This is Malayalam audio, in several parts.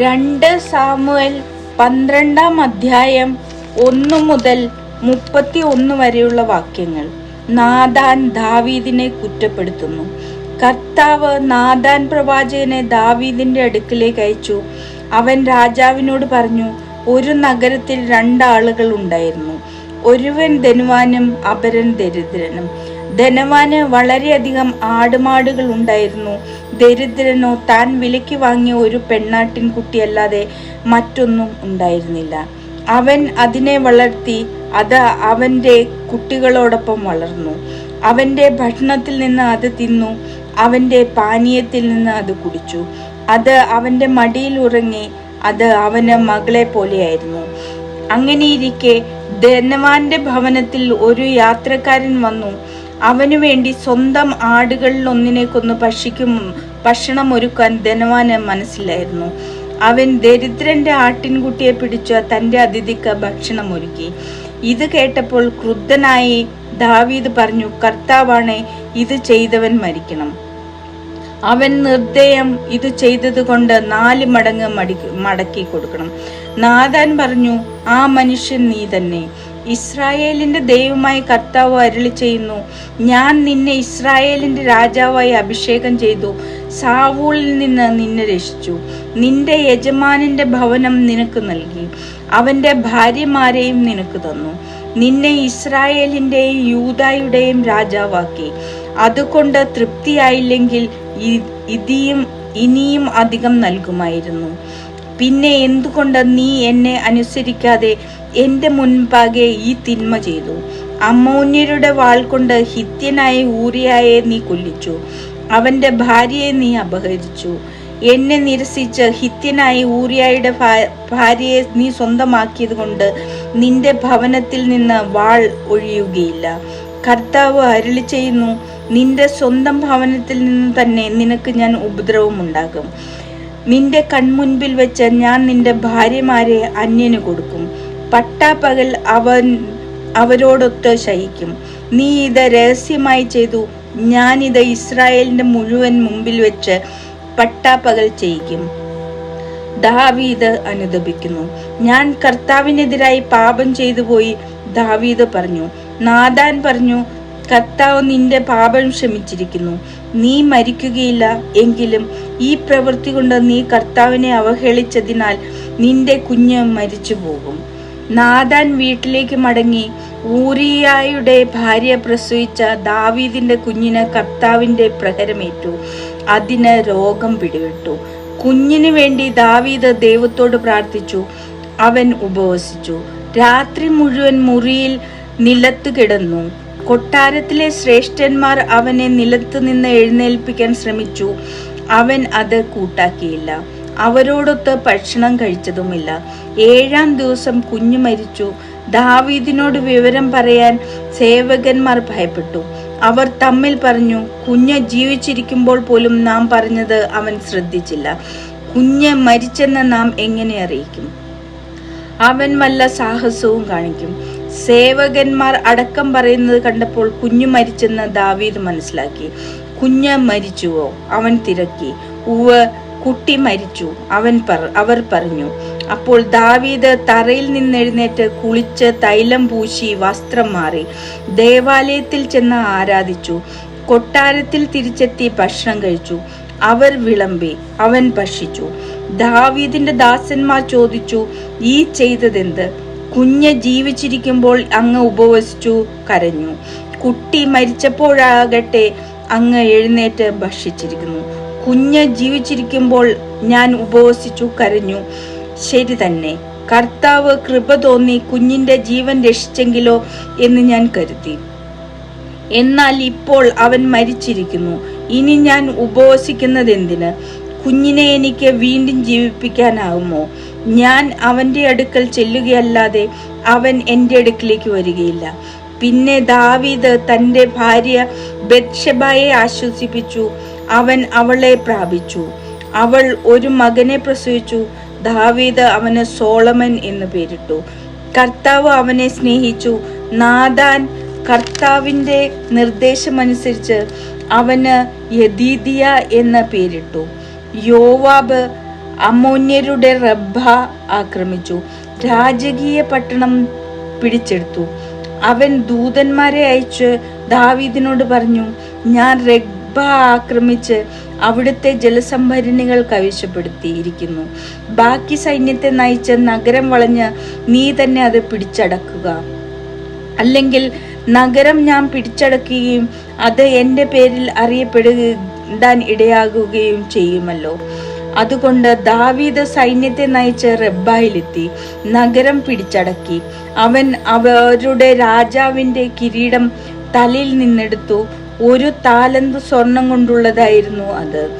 രണ്ട് സാമുവൽ പന്ത്രണ്ടാം അധ്യായം ഒന്ന് മുതൽ മുപ്പത്തി ഒന്ന് വരെയുള്ള വാക്യങ്ങൾ നാദാൻ ദാവീദിനെ കുറ്റപ്പെടുത്തുന്നു. കർത്താവ് നാദാൻ പ്രവാചകനെ ദാവീദിന്റെ അടുക്കിലേക്ക് അയച്ചു. അവൻ രാജാവിനോട് പറഞ്ഞു ഒരു നഗരത്തിൽ രണ്ടാളുകൾ ഉണ്ടായിരുന്നു. ഒരുവൻ ധനുവാനും അപരൻ ദരിദ്രനും. ധനവാന് വളരെയധികം ആടുമാടുകൾ ഉണ്ടായിരുന്നു. ദരിദ്രനോ താൻ വിലയ്ക്ക് വാങ്ങിയ ഒരു പെണ്ണാട്ടിൻ കുട്ടിയല്ലാതെ മറ്റൊന്നും ഉണ്ടായിരുന്നില്ല. അവൻ അതിനെ വളർത്തി അത് അവന്റെ കുട്ടികളോടൊപ്പം വളർന്നു. അവന്റെ ഭക്ഷണത്തിൽ നിന്ന് അത് തിന്നു അവന്റെ പാനീയത്തിൽ നിന്ന് അത് കുടിച്ചു. അത് അവന്റെ മടിയിൽ ഉറങ്ങി അത് അവന് മകളെ പോലെയായിരുന്നു. അങ്ങനെയിരിക്കെ ധനവാന്റെ ഭവനത്തിൽ ഒരു യാത്രക്കാരൻ വന്നു. അവനു വേണ്ടി സ്വന്തം ആടുകളിൽ ഒന്നിനെ കൊന്ന് ഭക്ഷിക്കും ഭക്ഷണം ഒരുക്കാൻ ധനവാന് മനസ്സിലായിരുന്നു. അവൻ ദരിദ്രന്റെ ആട്ടിൻകുട്ടിയെ പിടിച്ച തന്റെ അതിഥിക്ക് ഭക്ഷണം ഒരുക്കി. ഇത് കേട്ടപ്പോൾ ക്രുദ്ധനായി ദാവീദ് പറഞ്ഞു കർത്താവാണ് ഇത് ചെയ്തവൻ മരിക്കണം. അവൻ നിർദ്ദയം ഇത് ചെയ്തതുകൊണ്ട് നാല് മടങ്ങ് മടി മടക്കി കൊടുക്കണം. നാദാൻ പറഞ്ഞു ആ മനുഷ്യൻ നീ തന്നെ. ഇസ്രായേലിന്റെ ദൈവമായി കർത്താവ് അരുളി ചെയ്യുന്നു. ഞാൻ നിന്നെ ഇസ്രായേലിന്റെ രാജാവായി അഭിഷേകം ചെയ്തു. സാവൂളിൽ നിന്ന് നിന്നെ രക്ഷിച്ചു. നിന്റെ യജമാനന്റെ ഭവനം നിനക്ക് നൽകി. അവന്റെ ഭാര്യമാരെയും നിനക്ക് തന്നു. നിന്നെ ഇസ്രായേലിന്റെയും യൂതായുടെയും രാജാവാക്കി. അതുകൊണ്ട് തൃപ്തിയായില്ലെങ്കിൽ ഇതിയും ഇനിയും അധികം നൽകുമായിരുന്നു. പിന്നെ എന്തുകൊണ്ട് നീ എന്നെ അനുസരിക്കാതെ എന്റെ മുൻപാകെ ഈ തിന്മ ചെയ്തു. അമ്മോന്യരുടെ വാൾ കൊണ്ട് ഹിത്യനായ ഊരിയായെ നീ കൊല്ലിച്ചു. അവന്റെ ഭാര്യയെ നീ അപഹരിച്ചു. എന്നെ നിരസിച്ച് ഹിത്യനായി ഊരിയായുടെ ഭാര്യയെ നീ സ്വന്തമാക്കിയത് കൊണ്ട് നിന്റെ ഭവനത്തിൽ നിന്ന് വാൾ ഒഴിയുകയില്ല. കർത്താവ് അരുളി ചെയ്യുന്നു നിന്റെ സ്വന്തം ഭവനത്തിൽ നിന്ന് തന്നെ നിനക്ക് ഞാൻ ഉപദ്രവം ഉണ്ടാകും നിന്റെ കൺമുൻപിൽ വെച്ച് ഞാൻ നിന്റെ ഭാര്യമാരെ അന്യന് കൊടുക്കും. പട്ടാപ്പകൽ അവൻ അവരോടൊത്ത് ശയിക്കും. നീ ഇത് രഹസ്യമായി ചെയ്തു. ഞാനിത് ഇസ്രായേലിന്റെ മുഴുവൻ മുമ്പിൽ വെച്ച് പട്ടാപ്പകൽ ചെയ്യിക്കും. ദാവീദ് അനുദപിക്കുന്നു ഞാൻ കർത്താവിനെതിരായി പാപം ചെയ്തു പോയി ദാവീദ് പറഞ്ഞു. നാദാൻ പറഞ്ഞു കർത്താവ് നിന്റെ പാപം ക്ഷമിച്ചിരിക്കുന്നു. നീ മരിക്കുകയില്ല എങ്കിലും ഈ പ്രവൃത്തി കൊണ്ട് നീ കർത്താവിനെ അവഹേളിച്ചതിനാൽ നിന്റെ കുഞ്ഞ് മരിച്ചു പോകും നാദാൻ വീട്ടിലേക്ക് മടങ്ങി ഊരിയായുടെ ഭാര്യ പ്രസവിച്ച ദാവീദിന്റെ കുഞ്ഞിന് കർത്താവിന്റെ പ്രഹരമേറ്റു. അതിന് രോഗം പിടിവിട്ടു കുഞ്ഞിനു വേണ്ടി ദാവീദ് ദൈവത്തോട് പ്രാർത്ഥിച്ചു. അവൻ ഉപവസിച്ചു. രാത്രി മുഴുവൻ മുറിയിൽ നിലത്ത് കിടന്നു. കൊട്ടാരത്തിലെ ശ്രേഷ്ഠന്മാർ അവനെ നിലത്ത് നിന്ന് എഴുന്നേൽപ്പിക്കാൻ ശ്രമിച്ചു. അവൻ അത് കൂട്ടാക്കിയില്ല. അവരോടൊത്ത് ഭക്ഷണം കഴിച്ചതുമില്ല. ഏഴാം ദിവസം കുഞ്ഞു മരിച്ചു. ദാവീദിനോട് വിവരം പറയാൻ സേവകന്മാർ ഭയപ്പെട്ടു. അവർ തമ്മിൽ പറഞ്ഞു കുഞ്ഞ് ജീവിച്ചിരിക്കുമ്പോൾ പോലും നാം പറഞ്ഞത് അവൻ ശ്രദ്ധിച്ചില്ല. കുഞ്ഞ് മരിച്ചെന്ന് നാം എങ്ങനെ അറിയിക്കും? അവൻ വല്ല സാഹസവും കാണിക്കും. സേവകന്മാർ അടക്കം പറയുന്നത് കണ്ടപ്പോൾ കുഞ്ഞു മരിച്ചെന്ന് ദാവീദ് മനസ്സിലാക്കി. കുഞ്ഞ് മരിച്ചുവോ? അവൻ തിരക്കി. ഉവ് കുട്ടി മരിച്ചു. അവൻ അവർ പറഞ്ഞു അപ്പോൾ ദാവീദ് തറയിൽ നിന്നെഴുന്നേറ്റ് കുളിച്ച് തൈലം പൂശി വസ്ത്രം മാറി ദേവാലയത്തിൽ ചെന്ന് ആരാധിച്ചു. കൊട്ടാരത്തിൽ തിരിച്ചെത്തി ഭക്ഷണം കഴിച്ചു. അവർ വിളമ്പി അവൻ ഭക്ഷിച്ചു. ദാവീദിന്റെ ദാസന്മാർ ചോദിച്ചു ഈ ചെയ്തതെന്ത്? കുഞ്ഞ് ജീവിച്ചിരിക്കുമ്പോൾ അങ്ങ് ഉപവസിച്ചു കരഞ്ഞു. കുട്ടി മരിച്ചപ്പോഴാകട്ടെ അങ്ങ് എഴുന്നേറ്റ് ഭക്ഷിച്ചിരിക്കുന്നു. കുഞ്ഞ് ജീവിച്ചിരിക്കുമ്പോൾ ഞാൻ ഉപവസിച്ചു കരഞ്ഞു. ശരി തന്നെ. കർത്താവ് കൃപ തോന്നി കുഞ്ഞിന്റെ ജീവൻ രക്ഷിച്ചെങ്കിലോ എന്ന് ഞാൻ കരുതി. എന്നാൽ ഇപ്പോൾ അവൻ മരിച്ചിരിക്കുന്നു. ഇനി ഞാൻ ഉപവസിക്കുന്നത് എന്തിന് കുഞ്ഞിനെ എനിക്ക് വീണ്ടും ജീവിപ്പിക്കാനാവുമോ? ഞാൻ അവന്റെ അടുക്കൽ ചെല്ലുകയല്ലാതെ അവൻ എന്റെ അടുക്കിലേക്ക് വരികയില്ല. പിന്നെ ദാവീദ് തന്റെ ഭാര്യ ബത്ഷബായെ ആശ്വസിപ്പിച്ചു. അവൻ അവളെ പ്രാപിച്ചു. അവൾ ഒരു മകനെ പ്രസവിച്ചു. ദാവീദ് അവന് സോളമൻ എന്ന് പേരിട്ടു. കർത്താവ് അവനെ സ്നേഹിച്ചു. നാദാൻ കർത്താവിന്റെ നിർദ്ദേശമനുസരിച്ച് അവന് യദീദിയ എന്ന പേരിട്ടു. യോവാബ് അമോന്യരുടെ റബ്ബ ആക്രമിച്ചു. രാജകീയ പട്ടണം പിടിച്ചെടുത്തു. അവൻ ദൂതന്മാരെ അയച്ച് ദാവീദിനോട് പറഞ്ഞു ഞാൻ റബ്ബ ആക്രമിച്ച് അവിടുത്തെ ജലസംഭരണികൾ കൈവശപ്പെടുത്തിയിരിക്കുന്നു. ബാക്കി സൈന്യത്തെ നയിച്ച നഗരം വളഞ്ഞ് നീ തന്നെ അത് പിടിച്ചടക്കുക. അല്ലെങ്കിൽ നഗരം ഞാൻ പിടിച്ചടക്കുകയും അത് എന്റെ പേരിൽ അറിയപ്പെടാൻ ഇടയാകുകയും ചെയ്യുമല്ലോ. അതുകൊണ്ട് ദാവീദ് സൈന്യത്തെ നയിച്ച് റബ്ബായിലെത്തി നഗരം പിടിച്ചടക്കി. അവൻ അവരുടെ രാജാവിന്റെ കിരീടം തലയിൽ നിന്നെടുത്തു. ഒരു താലന്ത് സ്വർണം കൊണ്ടുള്ളതായിരുന്നു അത്.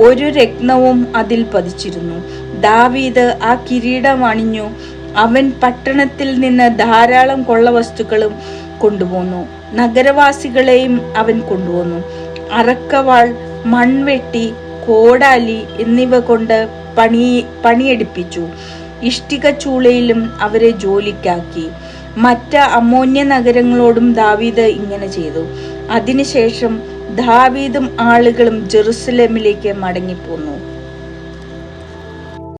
ഒരു രത്നവും അതിൽ പതിച്ചിരുന്നു. ദാവീദ് ആ കിരീടം അണിഞ്ഞു. അവൻ പട്ടണത്തിൽ നിന്ന് ധാരാളം കൊള്ളവസ്തുക്കളും കൊണ്ടുപോന്നു. നഗരവാസികളെയും അവൻ കൊണ്ടുവന്നു. അറക്കവാൾ മൺവെട്ടി കോടാലി എന്നിവ കൊണ്ട് പണി പണിയെടുപ്പിച്ചു. ഇഷ്ടിക ചൂളയിലും അവരെ ജോലിക്കാക്കി. മറ്റ് അമോന്യ നഗരങ്ങളോടും ദാവീദ് ഇങ്ങനെ ചെയ്തു. അതിനുശേഷം ദാവീദും ആളുകളും ജെറുസലേമിലേക്ക് മടങ്ങിപ്പോന്നു.